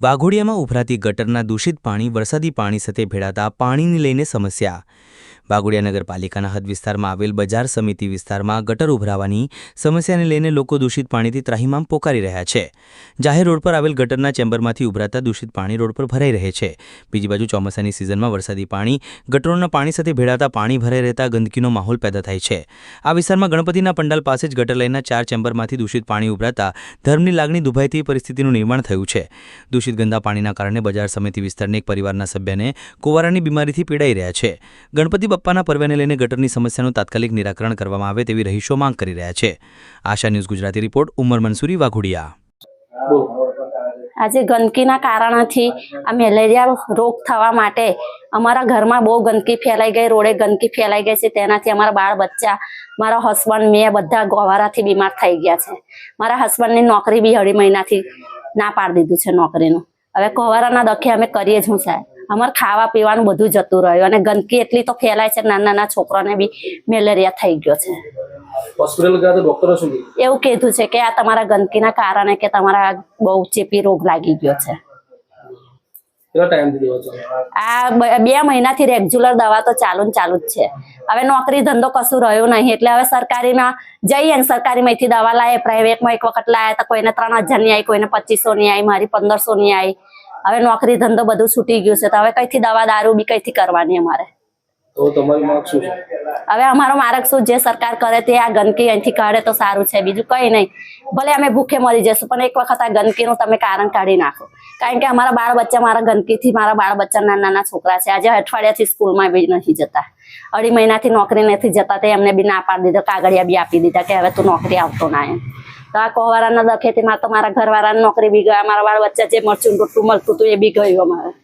વાઘોડિયામાં ઉભરાતી ગટરના દૂષિત પાણી વરસાદી પાણી સાથે ભેળાતા પાણીને લઈને સમસ્યા વાઘોડિયા નગરપાલિકાના હદ વિસ્તારમાં આવેલ બજાર સમિતિ વિસ્તારમાં ગટર ઉભરાવાની સમસ્યાને લઈને લોકો દૂષિત પાણીથી ત્રાહીમામ પોકારી રહ્યા છે. જાહેર રોડ પર આવેલ ગટરના ચેમ્બરમાંથી ઉભરાતા દૂષિત પાણી રોડ પર ભરાઈ રહે છે. બીજી બાજુ ચોમાસાની સિઝનમાં વરસાદી પાણી, ગટરોના પાણી સાથે ભેળાતા પાણી ભરાઈ રહેતા ગંદકીનો માહોલ પેદા થાય છે. આ વિસ્તારમાં ગણપતિના પંડાલ પાસે જ ગટર લાઇનના ચાર ચેમ્બરમાંથી દૂષિત પાણી ઉભરાતા ધર્મની લાગણી દુભાઈથી પરિસ્થિતિનું નિર્માણ થયું છે. દૂષિત ગંદા પાણીના કારણે બજાર સમિતિ વિસ્તારના એક પરિવારના સભ્યને કુવારાની બીમારીથી પીડાઈ રહ્યા છે. ગણપતિ બપ્પાના પર્વને લઈને ગટરની સમસ્યાનું તાત્કાલિક નિરાકરણ કરવામાં આવે તેવી રહીશો માંગ કરી રહ્યા છે. આશા ન્યૂઝ ગુજરાતી રિપોર્ટ, ઉમર મનસુરી, વાઘોડિયા. આજે ગંદકીના કારણથી આ મેલેરિયા રોગ થવા માટે અમારા ઘરમાં બહુ ગંદકી ફેલાઈ ગઈ, રોડે ગંદકી ફેલાઈ ગઈ છે. તેનાથી અમારા બાળ બચ્ચા, મારા હસબન્ડ મેં બધા ગોવારાથી બીમાર થઈ ગયા છે. મારા હસબન્ડની નોકરી બી અઢી મહિનાથી ના પાડી દીધું છે નોકરીનું. હવે ગોવારાના દખે અમે કરીએ જ હું સાહેબ. અમારે ખાવા પીવાનું બધું જતું રહ્યું અને ગંદકી એટલી તો ફેલાય છે નાના નાના છોકરાને બી મેલેરિયા થઈ ગયો છે. એવું કીધું છે કે આ તમારા ગંદકીના કારણે કે તમારા બહુ ચેપી રોગ લાગી ગયો છે. આ બ- મહિનાથી રેગ્યુલર દવા તો ચાલુ ને ચાલુ જ છે. હવે નોકરી ધંધો કશું રહ્યો નહીં એટલે હવે સરકારીમાં જઈએ ને સરકારીમાંથી દવા લાવે પ્રાઇવેટમાં એક વખત લાવે તો કોઈને ત્રણ હજારની આવી કોઈને પચીસો ની આવી મારી પંદરસો ની આવી હવે નોકરી ધંધો બધું છૂટી ગયું છે તો હવે કઈથી દવા દારૂ બી કઈથી કરવાની અમારે? હવે અમારો માર્ગ શું જે સરકાર કરે તે આ ગંદકી અહીંથી કાઢે તો સારું છે બીજું કઈ નહીં. ભલે અમે ભૂખે મરી જશું પણ એક વખત આ ગંદકીનું તમે કારણ કાઢી નાખો. કારણ કે અમારા બાળ બચ્ચા મારા ગંદકીથી મારા બાળ બચ્ચા નાના નાના છોકરા છે. આજે અઠવાડિયાથી સ્કૂલમાં બી નથી જતા. અઢી મહિનાથી નોકરી નથી જતા તે એમને બી ના પાડી દીધો કાગળિયા બી આપી દીધા કે હવે તું નોકરી આવતો ના એમ. તો આ કોવારાના દખેથી માં તો મારા ઘરવાળાની નોકરી બી ગયા મારા વાળ વચ્ચે જે મરચું રોટલું મળતું હતું એ બી ગયું અમારે.